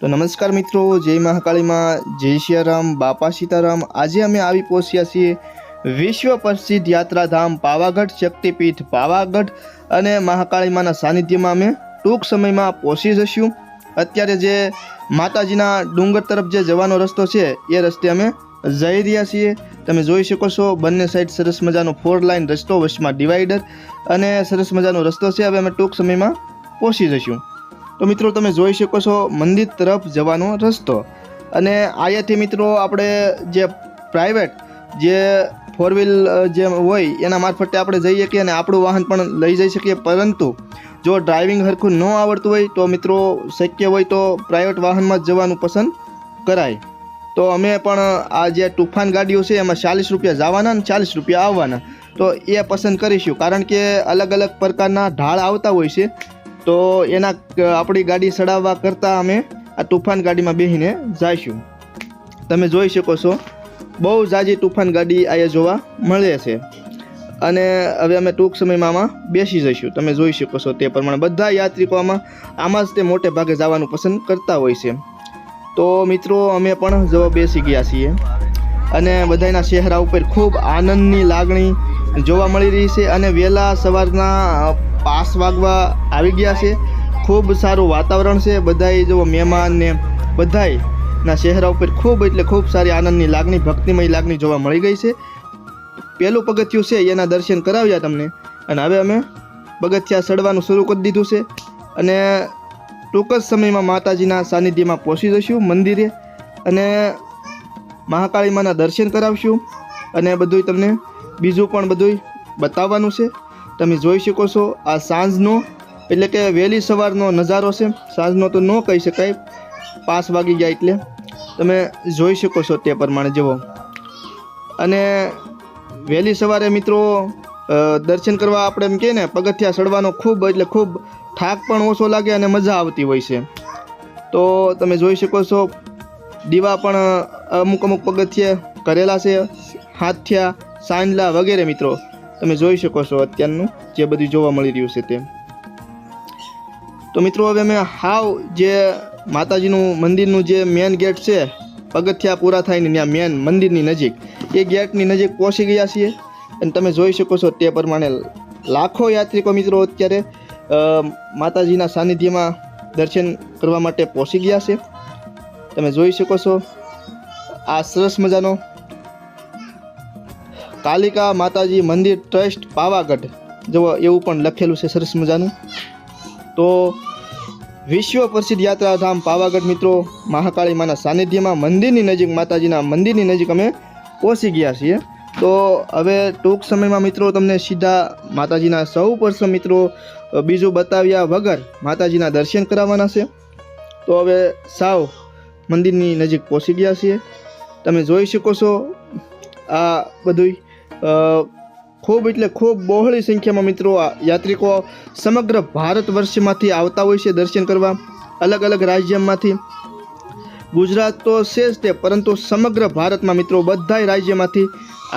તો નમસ્કાર મિત્રો, જય મહાકાળીમાં જય સિયારામ બાપા સીતારામ. આજે અમે આવી પહોંચ્યા છીએ વિશ્વ પ્રસિદ્ધ યાત્રાધામ પાવાગઢ શક્તિપીઠ પાવાગઢ અને મહાકાળીમાના સાનિધ્યમાં અમે ટૂંક સમયમાં પહોંચી જશું. અત્યારે જે માતાજીના ડુંગર તરફ જે જવાનો રસ્તો છે, એ રસ્તે અમે જઈ રહ્યા છીએ. તમે જોઈ શકો છો, બંને સાઈડ સરસ મજાનો ફોર લાઇન રસ્તો, વચમાં ડિવાઈડર અને સરસ મજાનો રસ્તો છે. હવે અમે ટૂંક સમયમાં પહોંચી જઈશું. તો મિત્રો તમે જોઈ શકો છો મંદિર તરફ જવાનો રસ્તો. અને અહીંયાથી મિત્રો આપણે જે પ્રાઇવેટ જે ફોર વ્હીલ જે હોય એના મારફતે આપણે જઈ શકીએ અને આપણું વાહન પણ લઈ જઈ શકીએ. પરંતુ જો ડ્રાઇવિંગ હરખું ન આવડતું હોય તો મિત્રો શક્ય હોય તો પ્રાઇવેટ વાહનમાં જ જવાનું પસંદ કરાય. તો અમે પણ આ જે તુફાન ગાડીઓ છે એમાં ચાલીસ રૂપિયા જવાના અને ચાલીસ રૂપિયા આવવાના. તો એ પસંદ કરીશું. કારણ કે અલગ અલગ પ્રકારના ઢાળ આવતા હોય છે. તો એના આપણી ગાડી ચડાવવા કરતાં અમે આ તુફાન ગાડીમાં બેસીને જઈશું. તમે જોઈ શકો છો, બહુ જાજી તુફાન ગાડી અહીંયા જોવા મળે છે. અને હવે અમે ટૂંક સમયમાં આમાં બેસી જઈશું. તમે જોઈ શકો છો તે પ્રમાણે બધા યાત્રિકો આમાં આમાં જ તે મોટે ભાગે જવાનું પસંદ કરતા હોય છે. તો મિત્રો, અમે પણ જવા બેસી ગયા છીએ. અને બધાના ચહેરા ઉપર ખૂબ આનંદની લાગણી જોવા મળી રહી છે. અને વહેલા સવારના પાસ વાગવા આવી ગયા છે. ખૂબ સારું વાતાવરણ છે. બધાય જો મહેમાન ને બધાય ના ચહેરા ઉપર ખૂબ એટલે ખૂબ સારી આનંદની લાગણી, ભક્તિમય લાગણી જોવા મળી ગઈ છે. પહેલું પગથિયું છે એના દર્શન કરાવ્યા તમને. અને હવે અમે પગથિયા ચડવાનું શરૂ કરી દીધું છે. અને ટૂંક જ સમયમાં માતાજીના સાનિધ્યમાં પહોંચી જઈશું મંદિરે. અને મહાકાળી માના દર્શન કરાવશું. અને બધું તમને બીજું પણ બધું બતાવવાનું છે. તમે જોઈ શકો છો, આ સાંજનો, એટલે કે વહેલી સવારનો નજારો છે. સાંજનો તો ન કહી શકાય, પાંચ વાગી ગયા એટલે. તમે જોઈ શકો છો તે પ્રમાણે, જુઓ. અને વહેલી સવારે મિત્રો દર્શન કરવા આપણે એમ કહીએ ને, પગથિયા ચડવાનો ખૂબ, એટલે ખૂબ થાક પણ ઓછો લાગે અને મજા આવતી હોય છે. તો તમે જોઈ શકો છો, દીવા પણ અમુક અમુક પગથિયે કરેલા છે હાથિયા સાંજલા વગેરે મિત્રો. તમે જોઈ શકો છો અત્યારનું જે બધું જોવા મળી રહ્યું છે તે. તો મિત્રો, હવે અમે હાવ જે માતાજીનું મંદિરનું જે મેન ગેટ છે પગથિયા પૂરા થાય ને ત્યાં મેન મંદિરની નજીક, એ ગેટની નજીક પહોંચી ગયા છીએ. અને તમે જોઈ શકો છો તે પ્રમાણે લાખો યાત્રિકો મિત્રો અત્યારે માતાજીના સાનિધ્યમાં દર્શન કરવા માટે પહોંચી ગયા છે. તમે જોઈ શકો છો આ સરસ મજાનો કાલિકા માતાજી મંદિર ટ્રસ્ટ પાવાગઢ. જુઓ એવું પણ લખેલું છે સરસ મજાનું. તો વિશ્વ પ્રસિદ્ધ યાત્રાધામ પાવાગઢ મિત્રો મહાકાળી માના સાનિધ્યમાં મંદિરની નજીક માતાજીના મંદિરની નજીક અમે પહોંચી ગયા છીએ. તો હવે ટૂંક સમયમાં મિત્રો તમને સીધા માતાજીના સૌ પ્રથમ મિત્રો બીજું બતાવ્યા વગર માતાજીના દર્શન કરાવવાના છે. તો હવે સાવ મંદિરની નજીક પહોંચી ગયા છીએ. તમે જોઈ શકો છો આ બધુંય. અ, ખૂબ એટલે ખૂબ બહોળી સંખ્યામાં મિત્રો યાત્રિકો સમગ્ર ભારત વર્ષમાંથી આવતા હોય છે દર્શન કરવા અલગ અલગ રાજ્યમાંથી. ગુજરાત તો છે તે પરંતુ સમગ્ર ભારતમાં મિત્રો બધાય રાજ્યમાંથી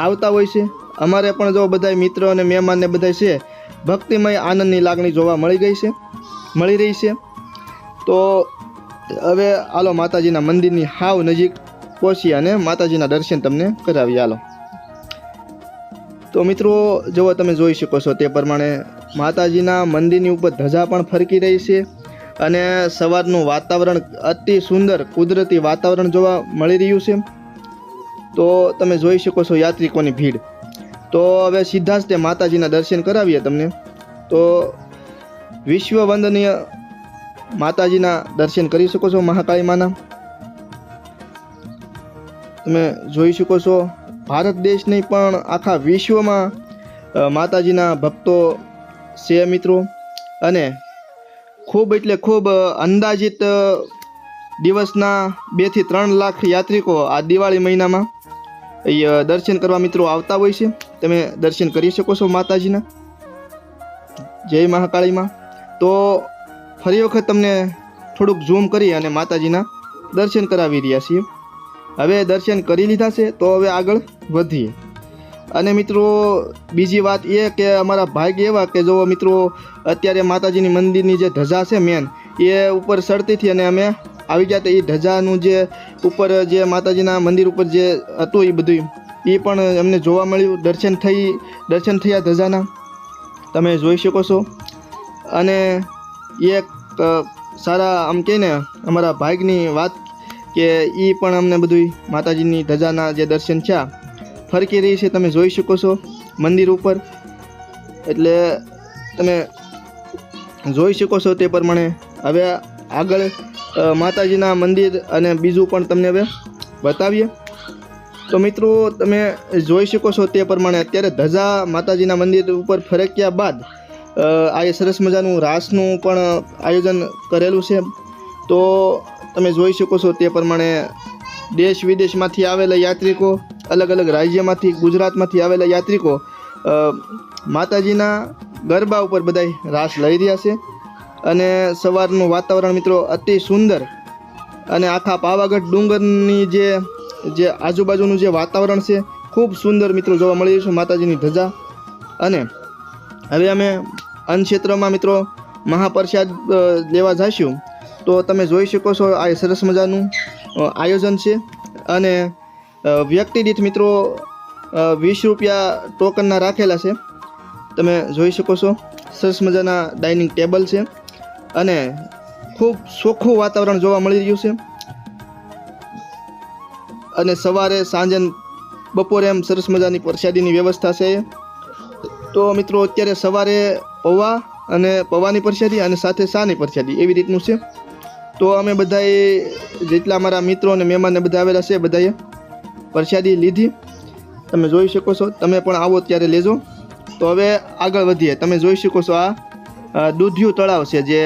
આવતા હોય છે. અમારે પણ જો બધાય મિત્રો અને મહેમાનને બધાય છે, ભક્તિમય આનંદની લાગણી જોવા મળી ગઈ છે, મળી રહી છે. તો હવે હાલો માતાજીના મંદિરની હાવ નજીક પહોંચી અને માતાજીના દર્શન તમને કરાવી હાલો. તો મિત્રો જુઓ તમે જોઈ શકો છો તે પ્રમાણે માતાજીના મંદિરની ઉપર ધજા પણ ફરકી રહી છે અને સવારનું વાતાવરણ અતિ સુંદર, કુદરતી વાતાવરણ જોવા મળી રહ્યું છે. તો તમે જોઈ શકો છો યાત્રિકોની ભીડ. તો હવે સીધા જ તે માતાજીના દર્શન કરાવીએ તમને. તો વિશ્વ વંદનીય માતાજીના દર્શન કરી શકો છો મહાકાળી માના. તમે જોઈ શકો છો ભારત દેશ નહીં, પણ આખા વિશ્વમાં માતાજીના ભક્તો છે મિત્રો. અને ખૂબ એટલે ખૂબ અંદાજિત દિવસના બેથી ત્રણ લાખ યાત્રિકો આ દિવાળી મહિનામાં દર્શન કરવા મિત્રો આવતા હોય છે. તમે દર્શન કરી શકો છો માતાજીના. જય મહાકાળીમાં. તો ફરી વખત તમને થોડુંક ઝૂમ કરી અને માતાજીના દર્શન કરાવી રહ્યા છીએ. હવે દર્શન કરી લીધા છે, તો હવે આગળ વધીએ. અને મિત્રો, બીજી વાત એ કે અમારા ભાગ્ય એવા કે જો મિત્રો, અત્યારે માતાજીની મંદિરની જે ધજા છે મેન એ ઉપર સરતીથી અને અમે આવી ગયા તો એ ધજાનું જે ઉપર જે માતાજીના મંદિર ઉપર જે હતું એ બધું, એ પણ અમને જોવા મળ્યું. દર્શન થઈ, દર્શન થયા ધજાના. તમે જોઈ શકો છો. અને એક સારા, આમ કહીને, અમારા ભાગની વાત કે એ પણ અમને બધું માતાજીની ધજાના જે દર્શન છે ફરકી રહી છે, તમે જોઈ શકો છો મંદિર ઉપર. એટલે તમે જોઈ શકો છો તે પ્રમાણે. હવે આગળ માતાજીના મંદિર અને બીજું પણ તમને હવે બતાવીએ. તો મિત્રો, તમે જોઈ શકો છો તે પ્રમાણે અત્યારે ધજા માતાજીના મંદિર ઉપર ફરક્યા બાદ આ સરસ મજાનું રાસનું પણ આયોજન કરેલું છે. તો તમે જોઈ શકો છો તે પ્રમાણે દેશ વિદેશમાંથી આવેલા યાત્રિકો, અલગ અલગ રાજ્યમાંથી, ગુજરાતમાંથી આવેલા યાત્રિકો માતાજીના ગરબા ઉપર બધાય રાસ લઈ રહ્યા છે. અને સવારનું વાતાવરણ મિત્રો અતિ સુંદર અને આખા પાવાગઢ ડુંગરની જે જે આજુબાજુનું જે વાતાવરણ છે, ખૂબ સુંદર મિત્રો જોવા મળી રહ્યું છે માતાજીની ધજા. અને હવે અમે અન્ન ક્ષેત્રમાં મિત્રો મહાપ્રસાદ લેવા જઈશું. તો તમે જોઈ શકો છો આ સરસ મજાનું આયોજન છે. અને વ્યક્તિ દીઠ મિત્રો વીસ રૂપિયા ટોકનના રાખેલા છે. તમે જોઈ શકો છો, સરસ મજાના ડાઇનિંગ ટેબલ છે. અને ખૂબ ચોખ્ખું વાતાવરણ જોવા મળી રહ્યું છે. અને સવારે, સાંજે બપોરે એમ સરસ મજાની પ્રસાદીની વ્યવસ્થા છે. તો મિત્રો, અત્યારે સવારે પૌવા અને પૌવાની પ્રસાદી અને સાથે શાની પ્રસાદી એવી રીતનું છે. તો અમે બધાએ જેટલા અમારા મિત્રો અને મહેમાનને બધા આવેલા છે, બધાએ પ્રસાદી લીધી. તમે જોઈ શકો છો, તમે પણ આવો ત્યારે લેજો. તો હવે આગળ વધીએ. તમે જોઈ શકો છો આ દૂધિયું તળાવ છે, જે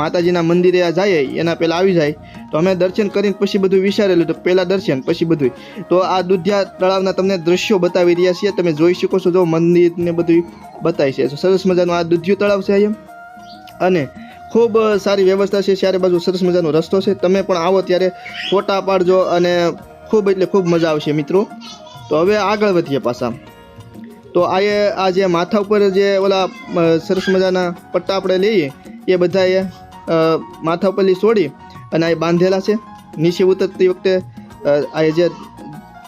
માતાજીના મંદિરે આ જાય, એના પહેલાં આવી જાય. તો અમે દર્શન કરીને પછી બધું વિચારેલું તો પહેલાં દર્શન, પછી બધું તો આ દૂધિયા તળાવના તમને દ્રશ્યો બતાવી રહ્યા છીએ. તમે જોઈ શકો છો, જો મંદિર ને બધું બતાવી છે સરસ મજાનું આ દૂધિયું તળાવ છે અહીંયા. અને ખૂબ સારી વ્યવસ્થા છે, ચારે બાજુ સરસ મજાનો રસ્તો છે. તમે પણ આવો ત્યારે ફોટા પાડજો અને ખૂબ એટલે ખૂબ મજા આવશે મિત્રો. તો હવે આગળ વધીએ પાછા. તો આ એ, આ જે માથા ઉપર જે ઓલા સરસ મજાના પટ્ટા આપણે લઈએ, એ બધાએ એ માથા ઉપરથી છોડી અને આ બાંધેલા છે. નીચે ઉતરતી વખતે આ જે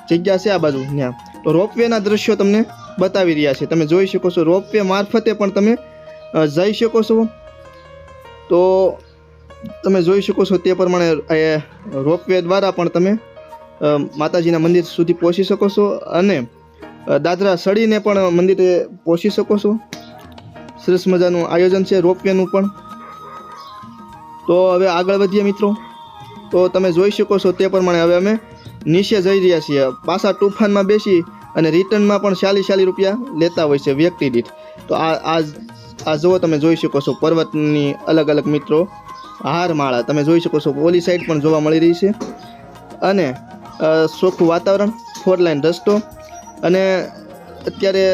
જગ્યા છે આ બાજુ ત્યાં તો રોપવેના દ્રશ્યો તમને બતાવી રહ્યા છે. તમે જોઈ શકો છો રોપવે મારફતે પણ તમે જઈ શકો છો. તો તમે જોઈ શકો છો તે પ્રમાણે રોપવે દ્વારા પણ તમે માતાજીના મંદિર સુધી પહોંચી શકો છો અને દાદરા સડીને પણ મંદિરે પહોંચી શકો છો. સરસ મજાનું આયોજન છે રોપવેનું પણ. તો હવે આગળ વધીએ મિત્રો. તો તમે જોઈ શકો છો તે પ્રમાણે હવે અમે નીચે જઈ રહ્યા છીએ. પાછા તુફાનમાં બેસી અને રિટર્નમાં પણ ચાલી ચાલીસ રૂપિયા લેતા હોય છે વ્યક્તિ દીઠ. તો આ આ આ જુઓ તમે જોઈ શકો છો, પર્વતની અલગ અલગ મિત્રો હારમાળા તમે જોઈ શકો છો, ઓલી સાઈડ પણ જોવા મળી રહી છે. અને ચોખ્ખું વાતાવરણ ફોર લાઈન રસ્તો, અને અત્યારે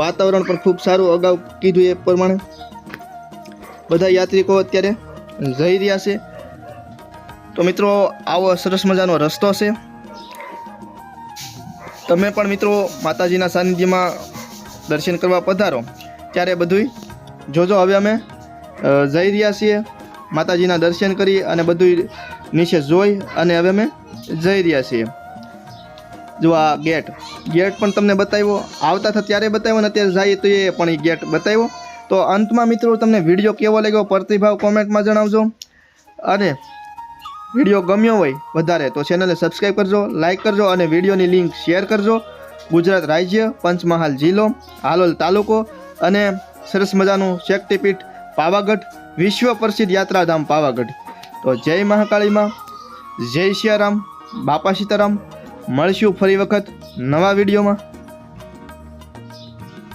વાતાવરણ પણ ખૂબ સારું અગાઉ કીધું એ પ્રમાણે. બધા યાત્રિકો અત્યારે જઈ રહ્યા છે. તો મિત્રો, આવો સરસ મજાનો રસ્તો છે. તમે પણ મિત્રો માતાજીના સાનિધ્યમાં દર્શન કરવા પધારો. ત્યારે બધુંય જોજો, હવે અમે જઈ રહ્યા છીએ માતાજીના દર્શન કરી અને બધું નીચે જોઈ અને હવે અમે જઈ રહ્યા છીએ. જો આ ગેટ ગેટ પણ તમને બતાવ્યો. આવતા હતા ત્યારે બતાવ્યો ને અત્યારે જઈએ તો એ પણ એ ગેટ બતાવ્યો. તો અંતમાં મિત્રો તમને વીડિયો કેવો લાગ્યો પ્રતિભાવ કોમેન્ટમાં જણાવજો. અને વીડિયો ગમ્યો હોય વધારે તો ચેનલને સબસ્ક્રાઈબ કરજો, લાઇક કરજો અને વિડીયોની લિંક શેર કરજો. ગુજરાત રાજ્ય પંચમહાલ જિલ્લો, હાલોલ તાલુકો અને સરસ મજાનું શક્તિપીઠ પાવાગઢ, વિશ્વ પ્રસિદ્ધ યાત્રાધામ પાવાગઢ. તો જય મહાકાળીમાં, જય સિયારામ બાપા સીતારામ. મળશું ફરી વખત નવા વિડીયોમાં.